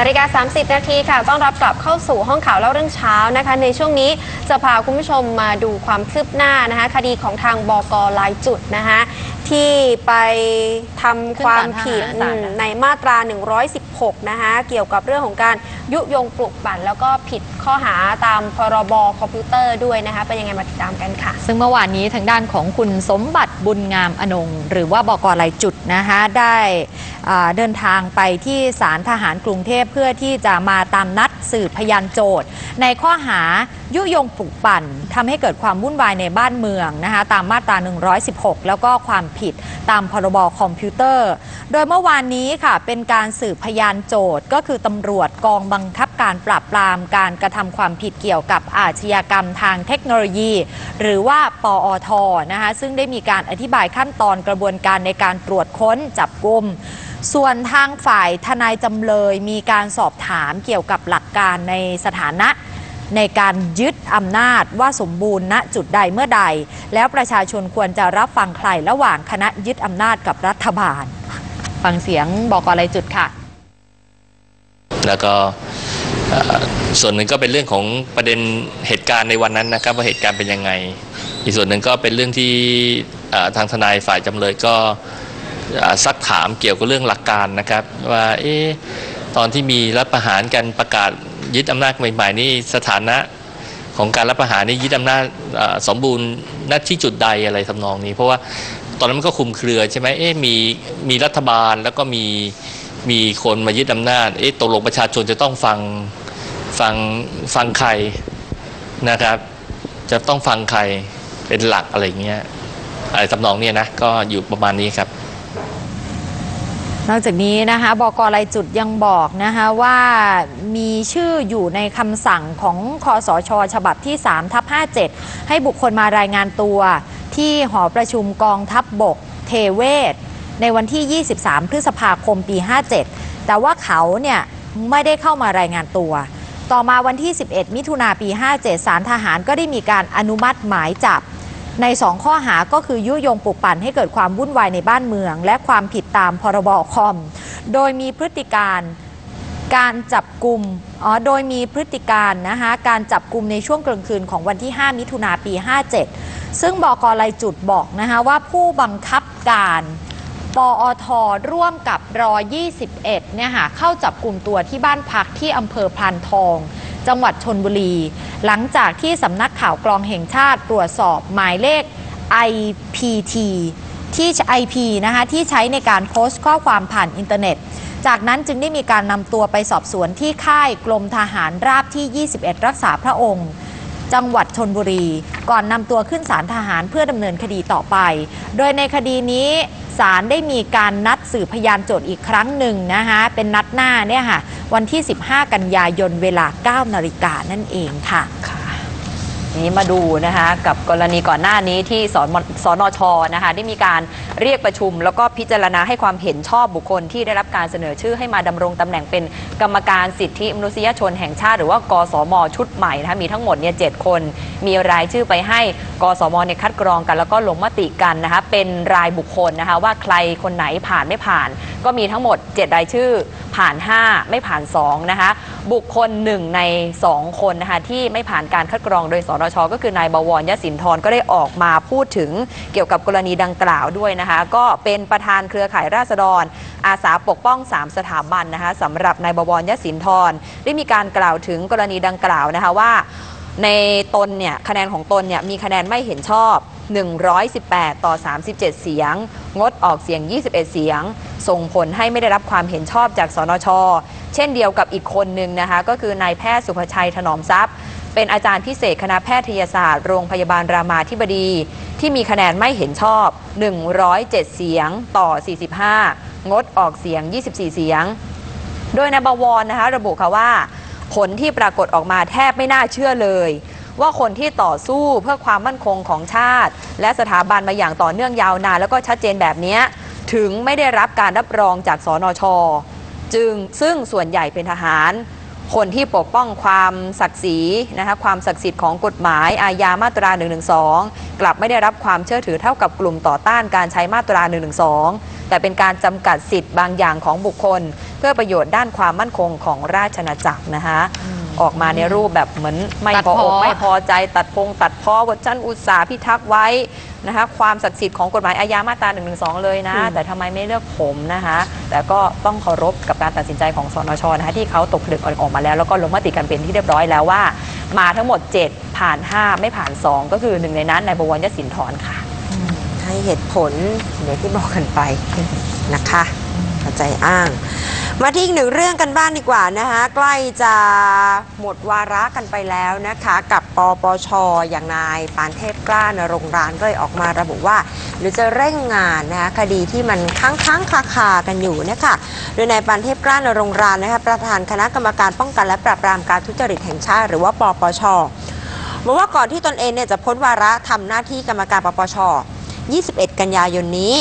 นาฬิกา 30 นาทีค่ะ ต้อนรับกลับเข้าสู่ห้องข่าวเล่าเรื่องเช้านะคะ ในช่วงนี้จะพาคุณผู้ชมมาดูความคืบหน้านะคะ คดีของทางบกลายจุดนะคะ ที่ไปทำความผิดขึ้นศาลทหารศาลนะ ในมาตรา 116 นะคะเกี่ยวกับเรื่องของการยุยงปลุกปั่น แล้วก็ผิดข้อหาตามพรบคอมพิวเตอร์ด้วยนะคะเป็นยังไงมาติดตามกันค่ะ ซึ่งเมื่อวานนี้ทางด้านของคุณสมบัติบุญงามอนงค์หรือว่าบกลายจุดนะคะได้อ่าเดินทางไปที่ศาลทหารกรุงเทพเพื่อที่จะมาตามนัดสืบพยานโจทย์ ในข้อหายุยงปลุกปั่นทำให้เกิดความวุ่นวายในบ้านเมืองนะคะตามมาตรา 116 แล้วก็ความผิด ตามพรบคอมพิวเตอร์ โดยเมื่อวานนี้ค่ะเป็นการสืบพยานโจทย์ ก็คือตำรวจกองบังคับการปราบปรามการกระทำความผิดเกี่ยวกับอาชญากรรมทางเทคโนโลยี หรือว่าปอทนะคะซึ่งได้มีการอธิบายขั้นตอนกระบวนการในการตรวจค้นจับกลุ่มส่วนทางฝ่ายทนายจำเลยมีการสอบถามเกี่ยวกับหลักการในสถานะ ในการยึดอำนาจว่าสมบูรณ์ณจุดใดเมื่อใด แล้วประชาชนควรจะรับฟังใครระหว่างคณะยึดอำนาจกับรัฐบาล ฟังเสียงบอกอะไรจุดค่ะ แล้วก็ส่วนหนึ่งก็เป็นเรื่องของประเด็นเหตุการณ์ในวันนั้นนะครับว่าเหตุการณ์เป็นยังไง อีกส่วนหนึ่งก็เป็นเรื่องที่ทางทนายฝ่ายจำเลยก็ซักถามเกี่ยวกับเรื่องหลักการนะครับ ว่าเอ๊ะตอนที่มีรัฐประหารกันประกาศ ยึดอำนาจใหม่ๆนี่สถานะของการรัฐประหารนี่ยึดอำนาจสมบูรณ์ณที่จุดใดอะไรทำนองนี้ เพราะว่าตอนนั้นมันก็คุมเครือใช่ไหมเอ๊ะมีมีรัฐบาลแล้วก็มีมีคนมายึดอำนาจเอ๊ะตกลงประชาชนจะต้องฟังฟังฟังใครนะครับ จะต้องฟังใครเป็นหลักอะไรเงี้ยอะไรทำนองเนี้ยนะก็อยู่ประมาณนี้ครับ นอกจากนี้นะคะบกรายจุดยังบอกนะคะว่ามีชื่ออยู่ในคำสั่งของคอสช ฉบับที่3ทับ57 ให้บุคคลมารายงานตัวที่หอประชุมกองทัพบบกเทเวศ ในวันที่ 23 พฤษภาคมปี 57 แต่ว่าเขาเนี่ยไม่ได้เข้ามารายงานตัว ต่อมาวันที่ 11 มิถุนาปี 57 สารทหารก็ได้มีการอนุมัติหมายจับ ในสองข้อหาก็คือยุยงปลุกปั่นให้เกิดความวุ่นวายในบ้านเมือง และความผิดตามพรบคอม โดยมีพฤติการการจับกลุ่มอ๋อโดยมีพฤติการนะคะการจับกลุ่มในช่วงกลางคืนของวันที่ 5 มิถุนาปี 57 ซึ่งบกลายจุดบอกนะคะว่าผู้บังคับการปอทร่วมกับรอ 21เนี่ยค่ะเข้าจับกลุ่มตัวที่บ้านพักที่อำเภอพานทอง จังหวัดชนบุรี หลังจากที่สำนักข่าวกรองแห่งชาติตรวจสอบหมายเลข IPT ที่ IP นะคะที่ใช้ในการโพสต์ข้อความผ่านอินเทอร์เน็ต จากนั้นจึงได้มีการนำตัวไปสอบสวนที่ค่ายกรมทหารราบที่ 21 รักษาพระองค์ จังหวัดชนบุรี ก่อนนำตัวขึ้นศาลทหารเพื่อดำเนินคดีต่อไป โดยในคดีนี้ ศาลได้มีการนัดสืบพยานโจทย์อีกครั้งหนึ่งนะคะเป็นนัดหน้าเนี่ยค่ะวันที่ 15 กันยายนเวลา 9 นาฬิกานั่นเองค่ะ นี้มาดูนะคะกับกรณีก่อนหน้านี้ที่สอนสนชนะคะได้มีการเรียกประชุม แล้วก็พิจารณาให้ความเห็นชอบบุคคลที่ได้รับการเสนอชื่อให้มาดำรงตำแหน่งเป็นกรรมการสิทธิมนุษยชนแห่งชาติ หรือว่ากสมชุดใหม่นะคะมีทั้งหมดเนี่ยเจ็ดคน มีรายชื่อไปให้กสมเนี่ยคัดกรองกัน แล้วก็ลงมติกันนะคะเป็นรายบุคคลนะคะว่าใครคนไหนผ่านไม่ผ่าน ก็มีทั้งหมด 7 รายชื่อ ผ่าน 5 ไม่ผ่าน 2 นะคะ บุคคล 1 ใน 2 คนนะคะที่ไม่ผ่านการคัดกรองโดยสนชก็คือนายบวรยศินทรก็ได้ออกมาพูดถึงเกี่ยวกับกรณีดังกล่าวด้วยนะคะ ก็เป็นประธานเครือข่ายราษฎร อาสาปกป้อง 3 สถาบันนะคะสำหรับนายบวรยศินทรได้มีการกล่าวถึงกรณีดังกล่าวนะคะว่าในตนเนี่ยคะแนนของตนเนี่ยมีคะแนนไม่เห็นชอบ 118 ต่อ 37 เสียง งดออกเสียง 21 เสียง ส่งผลให้ไม่ได้รับความเห็นชอบจากสนช เช่นเดียวกับอีกคนหนึ่งนะคะ ก็คือนายแพทย์สุภชัยถนอมทรัพย์ เป็นอาจารย์พิเศษคณะแพทยศาสตร์ โรงพยาบาลรามาธิบดี ที่มีคะแนนไม่เห็นชอบ 107 เสียงต่อ 45 งดออกเสียง 24 เสียง โดยนายบวรนะคะ ระบุค่ะว่า ผลที่ปรากฏออกมาแทบไม่น่าเชื่อเลยว่าคนที่ต่อสู้เพื่อความมั่นคงของชาติ และสถาบันมาอย่างต่อเนื่องยาวนานแล้วก็ชัดเจนแบบนี้ ถึงไม่ได้รับการรับรองจากสนช จึงซึ่งส่วนใหญ่เป็นทหาร คนที่ปกป้องความศักดิ์ศรีนะคะความศักดิ์สิทธิ์ของกฎหมายอาญามาตรา 112 กลับไม่ได้รับความเชื่อถือเท่ากับกลุ่มต่อต้านการใช้มาตรา 112 แต่เป็นการจำกัดสิทธิ์บางอย่างของบุคคล เพื่อประโยชน์ด้านความมั่นคงของราชอาณาจักรนะคะ ออกมาในรูปแบบเหมือนไม่ตัดพอพ้อ อกไม่พอใจตัดพงตัดพ้อว่าฉันอุตสาห์พิทักษ์ไว้นะคะความศักดิ์สิทธิ์ของกฎหมายอาญามาตรา1นึเลยนะ แต่ทำไมไม่เลือกผมนะคะแต่ก็ต้องเคารพกับการตัดสินใจของสนชนะคะที่เขาตกผลึกออกมาแล้วแล้วก็ลงมติกันเป็นที่เรียบร้อยแล้วว่า มาทั้งหมด 7 ผ่าน 5 ไม่ผ่าน 2 ก็คือหนึ่งในนั้นนายบวรยศินทรค่ะ ให้เหตุผลเดี๋ยวที่บอกกันไปนะคะเข้า ใจอ้าง มาที่อีกหนึ่งเรื่องกันบ้างดีกว่านะคะใกล้จะหมดวาระกันไปแล้วนะคะ กับปปชอย่างนายปานเทพกล้านรงรานก็เลยออกมาระบุว่าหรือจะเร่งงานนะคะคดีที่มันค้างค้างคาคากันอยู่นะคะโดยนายปานเทพกล้านรงรานนะคะประธานคณะกรรมการป้องกันและปราบปรามการทุจริตแห่งชาติหรือว่าปปชบอกว่าก่อนที่ตนเองเนี่ยจะพ้นวาระทำหน้าที่กรรมการปปช 21 กันยายนนี้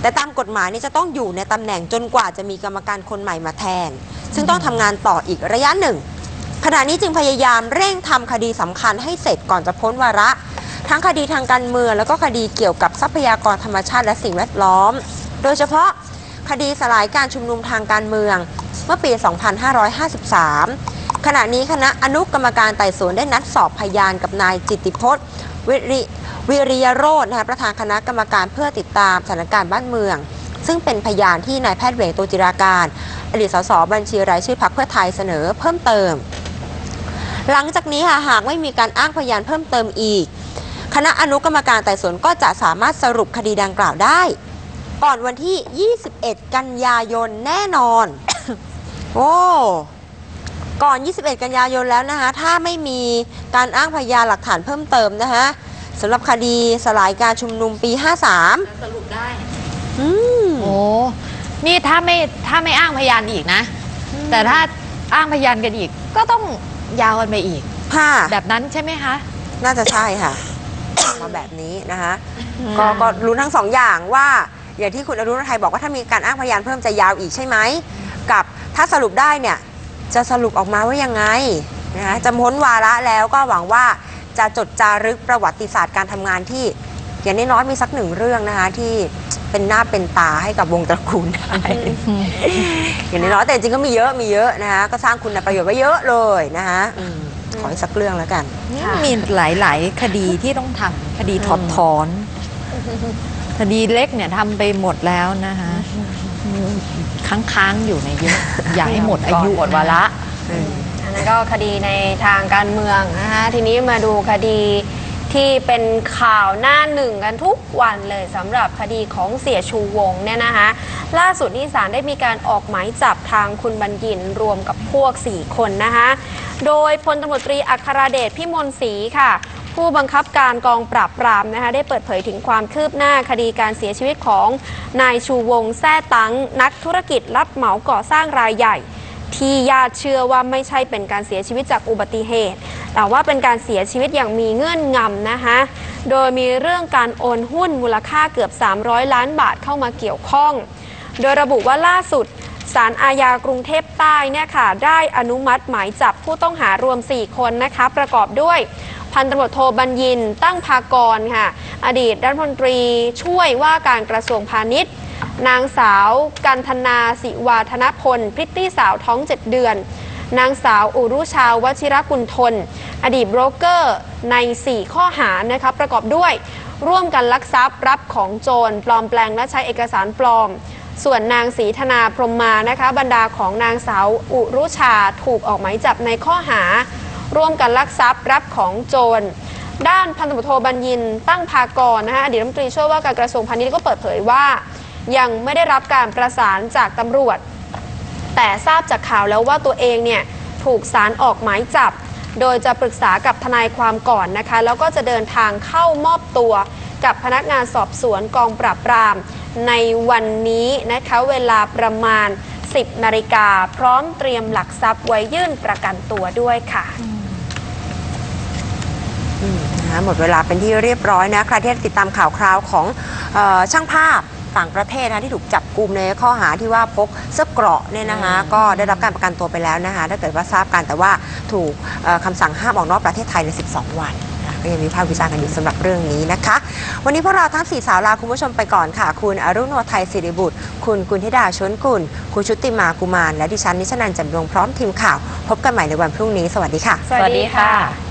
แต่ตามกฎหมายนี่จะต้องอยู่ในตำแหน่งจนกว่าจะมีกรรมการคนใหม่มาแทน ซึ่งต้องทำงานต่ออีกระยะหนึ่ง ขณะนี้จึงพยายามเร่งทำคดีสำคัญให้เสร็จก่อนจะพ้นวาระ ทั้งคดีทางการเมืองแล้วก็คดีเกี่ยวกับทรัพยากรธรรมชาติและสิ่งแวดล้อม โดยเฉพาะคดีสลายการชุมนุมทางการเมืองเมื่อปี 2553 ขณะนี้คณะอนุกรรมการไต่สวนได้นัดสอบพยานกับนายจิตติพจน์ วิริวิริยโรจน์นะคะประธานคณะกรรมการเพื่อติดตามสถานการณ์บ้านเมือง ซึ่งเป็นพยานที่นายแพทย์เวงโตจิราการ อดีตสสบัญชีรายชื่อพรรคเพื่อไทยเสนอเพิ่มเติม หลังจากนี้ค่ะหากไม่มีการอ้างพยานเพิ่มเติมอีก คณะอนุกรรมการไต่สวนก็จะสามารถสรุปคดีดังกล่าวได้ ก่อนวันที่ 21 กันยายนแน่นอน โอ้ ก่อน 21 กันยายนแล้วนะคะถ้าไม่มีการอ้างพยานหลักฐานเพิ่มเติมนะคะสำหรับคดีสลายการชุมนุมปี 53 สรุปได้อืมโอ้นี่ถ้าไม่ถ้าไม่อ้างพยานอีกนะ แต่ถ้าอ้างพยานกันอีก ก็ต้องยาวกันไปอีก ค่ะ แบบนั้นใช่ไหมคะ น่าจะใช่ค่ะ มาแบบนี้นะคะก็ก็รู้ทั้งสองอย่างว่า อย่างที่คุณอรุณไทยบอกว่าถ้ามีการอ้างพยานเพิ่มจะยาวอีกใช่ไหม กับถ้าสรุปได้เนี่ย จะสรุปออกมาว่ายังไงนะคะจะพ้นวาระแล้วก็หวังว่าจะจดจารึกประวัติศาสตร์การทำงานที่อย่างน้อยๆมีสักหนึ่งเรื่องนะคะที่เป็นหน้าเป็นตาให้กับวงตระกูลได้อย่างน้อยๆแต่จริงๆก็มีเยอะมีเยอะนะคะก็สร้างคุณประโยชน์ไว้เยอะเลยนะคะอืมขออีกสักเรื่องแล้วกันค่ะมีหลายๆ คดีที่ต้องทำคดีถอดถอน คดีเล็กเนี่ยทำไปหมดแล้วนะคะ ค้างๆอยู่ในเยอะอยากให้หมดอายุหมดวาระอันนั้นก็คดีในทางการเมืองนะคะทีนี้มาดูคดีที่เป็นข่าวหน้าหนึ่งกันทุกวันเลยสำหรับคดีของเสียชูวงศ์เนี่ยนะคะล่าสุดนี่ศาลได้มีการออกหมายจับทางคุณบัญญินรวมกับพวก 4 คนนะคะ โดยพลตำรวจตรีอัครเดชพิมลศรีค่ะ ผู้บังคับการกองปราบปรามนะคะได้เปิดเผยถึงความคืบหน้าคดีการเสียชีวิตของนายชูวงแซ่ตังนักธุรกิจรับเหมาก่อสร้างรายใหญ่ ที่ญาติเชื่อว่าไม่ใช่เป็นการเสียชีวิตจากอุบัติเหตุ แต่ว่าเป็นการเสียชีวิตอย่างมีเงื่อนงำนะคะโดยมีเรื่องการโอนหุ้นมูลค่าเกือบ 300 ล้านบาทเข้ามาเกี่ยวข้อง โดยระบุว่าล่าสุดศาลอาญากรุงเทพใต้เนี่ยค่ะได้อนุมัติหมายจับผู้ต้องหารวม 4 คนนะคะ ประกอบด้วย พันตำรวจโทบัญญินตั้งพากรค่ะ อดีตรัฐมนตรีช่วยว่าการกระทรวงพาณิชย์ นางสาวกันธนาสิวาธนพล พริตตี้สาวท้อง 7 เดือน นางสาวอุรุชาววชิรกุลทน อดีตโบรกเกอร์ใน 4 ข้อหานะคะประกอบด้วย ร่วมกันลักทรัพย์รับของโจรปลอมแปลงและใช้เอกสารปลอมส่วนนางศรีธนาพรมมานะคะบรรดาของนางสาวอุรุชาถูกออกหมายจับในข้อหา ร่วมกันลักทรัพย์รับของโจร ด้านพันตำรวจโทบัญญินตั้งพากรนะคะอดีตรัฐมนตรีช่วยว่าการกระทรวงพาณิชย์ก็เปิดเผยว่า ยังไม่ได้รับการประสานจากตำรวจ แต่ทราบจากข่าวแล้วว่าตัวเองเนี่ยถูกสารออกหมายจับ โดยจะปรึกษากับทนายความก่อนนะคะ แล้วก็จะเดินทางเข้ามอบตัวกับพนักงานสอบสวนกองปราบปราม ในวันนี้นะคะเวลาประมาณ 10นาฬิกาพร้อมเตรียมหลักทรัพย์ไว้ยื่นประกันตัวด้วยค่ะอืมนะคะ หมดเวลาเป็นที่เรียบร้อยนะใครที่ติดตามข่าวคราวของเออช่างภาพต่างประเทศนะที่ถูกจับกลุ่มในข้อหาที่ว่าพกเสื้อเกราะเนี่ยนะคะก็ได้รับการประกันตัวไปแล้วนะคะถ้าเกิดว่าทราบกันแต่ว่าถูกเอ่อคำสั่งห้ามออกนอกประเทศไทยใน 12 วันนะก็ยังมีภาพวิจารณ์กันอยู่สำหรับเรื่องนี้นะคะ วันนี้พวกเราทั้งสี่สาวลาคุณผู้ชมไปก่อนค่ะ คุณอรุณโนไทยศิริบุตร คุณกุลธิดาชวนกุล คุณชุติมากุมาร และดิฉันนิชนันท์จันดวงพร้อมทีมข่าว พบกันใหม่ในวันพรุ่งนี้ สวัสดีค่ะ สวัสดีค่ะ